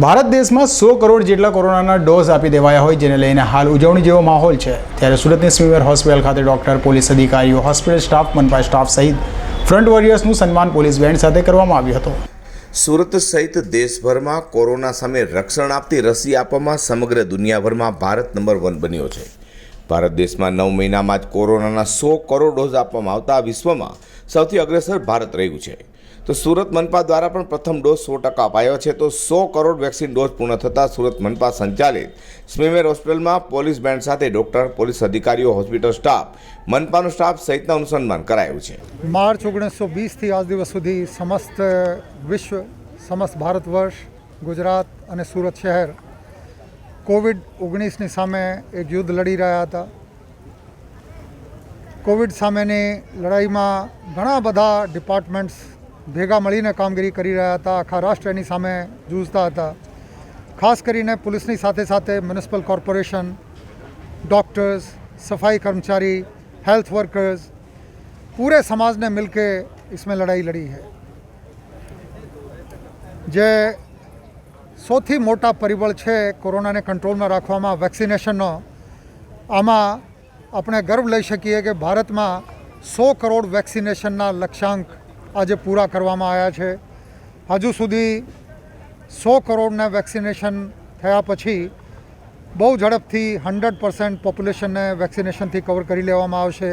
ભારત દેશમાં સો કરોડ જેટલા કોરોનાના ડોઝ આપી દેવાયા હોય, જેને લઈને હાલ ઉજવણી જેવો માહોલ છે. ત્યારે સુરતની સ્મીમેર હોસ્પિટલ ખાતે ડોક્ટર, પોલીસ અધિકારીઓ, હોસ્પિટલ સ્ટાફ, મનપા સ્ટાફ સહિત ફ્રન્ટ વોરિયર્સનું સન્માન પોલીસ બેન્ડ સાથે કરવામાં આવ્યું હતું. સુરત સહિત દેશભરમાં કોરોના સામે રક્ષણ આપતી રસી આપવામાં સમગ્ર દુનિયાભરમાં ભારત નંબર વન બન્યો છે. ભારત દેશમાં નવ મહિનામાં જ કોરોનાના સો કરોડ ડોઝ આપવામાં આવતા વિશ્વમાં સૌથી અગ્રેસર ભારત રહ્યું છે. તો સુરત મનપા દ્વારા પણ પ્રથમ ડોઝ સો ટકા અપાયો છે. તો સો કરોડ વેક્સિન ડોઝ પૂર્ણ થતાં સુરત મનપા સંચાલિત સ્મીમેર હોસ્પિટલમાં પોલીસ બેન્ડ સાથે ડોક્ટર, પોલીસ અધિકારીઓ, હોસ્પિટલ સ્ટાફ, મનપાનો સ્ટાફ સહિતના અનુસંધાન કરાયું છે. માર્ચ ઓગણીસો વીસથી આજ દિવસ સુધી સમસ્ત વિશ્વ, સમસ્ત ભારત વર્ષ, ગુજરાત અને સુરત શહેર કોવિડ ઓગણીસની સામે એક યુદ્ધ લડી રહ્યા હતા. કોવિડ સામેની લડાઈમાં ઘણા બધા ડિપાર્ટમેન્ટ્સ ભેગા મળીને કામગીરી કરી રહ્યા હતા આખા રાષ્ટ્ર એની સામે જૂઝતા હતા ખાસ કરીને પોલીસની સાથે સાથે મ્યુનિસિપલ કોર્પોરેશન डॉक्टर्स सफाई कर्मचारी हेल्थ वर्कर्स पूरे समाज ने मिलके इसमें लड़ाई लड़ी है જે સૌથી મોટા પરિબળ છે કોરોનાને કંટ્રોલમાં રાખવામાં વેક્સિનેશનનો આમાં આપણે ગર્વ લઈ શકીએ કે ભારતમાં સો કરોડ વેક્સિનેશનના લક્ષ્યાંક આજે પૂરા કરવામાં આવ્યા છે. હજુ સુધી સો કરોડના વેક્સિનેશન થયા પછી બહુ ઝડપથી હંડ્રેડ પર્સન્ટ પોપ્યુલેશનને વેક્સિનેશનથી કવર કરી લેવામાં આવશે.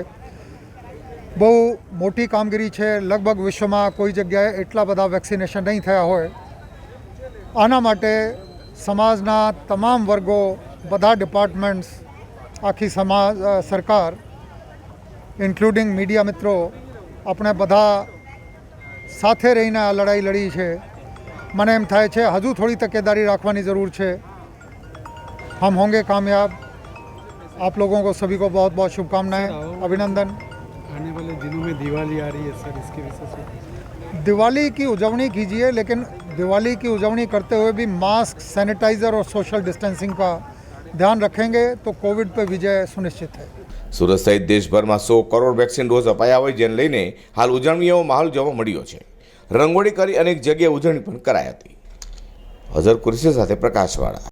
બહુ મોટી કામગીરી છે. લગભગ વિશ્વમાં કોઈ જગ્યાએ એટલા બધા વેક્સિનેશન નહીં થયા હોય. આના માટે સમાજના તમામ વર્ગો, બધા ડિપાર્ટમેન્ટ્સ, આખી સમાજ સરકાર, ઇન્ક્લુડિંગ મીડિયા મિત્રો, આપણે બધા સાથે રહીને આ લડાઈ લડી છે મને એમ થાય છે હજુ થોડી તકેદારી રાખવાની જરૂર છે हम होंगे कामयाब आप लोगों को सभी को बहुत बहुत शुभकामनाएं अभिनंदन आने वाले दिनों में दिवाली आ रही है सर इसके विषय से दिवाली की उजवनी कीजिए लेकिन दिवाली की उजवनी करते हुए भी मास्क सैनिटाइज़र और सोशल डिस्टेंसिंग का ध्यान रखेंगे तो कोविड पे विजय सुनिश्चित है સુરત સહિત દેશભરમાં સો કરોડ વેક્સિન ડોઝ અપાયા હોય જેને લઈને હાલ ઉજવણીઓ માહોલ જોવા મળ્યો છે રંગોળી કરી અનેક જગ્યાએ ઉજવણી પણ કરાઈ હતી હઝર કુરેશી સાથે પ્રકાશવાળા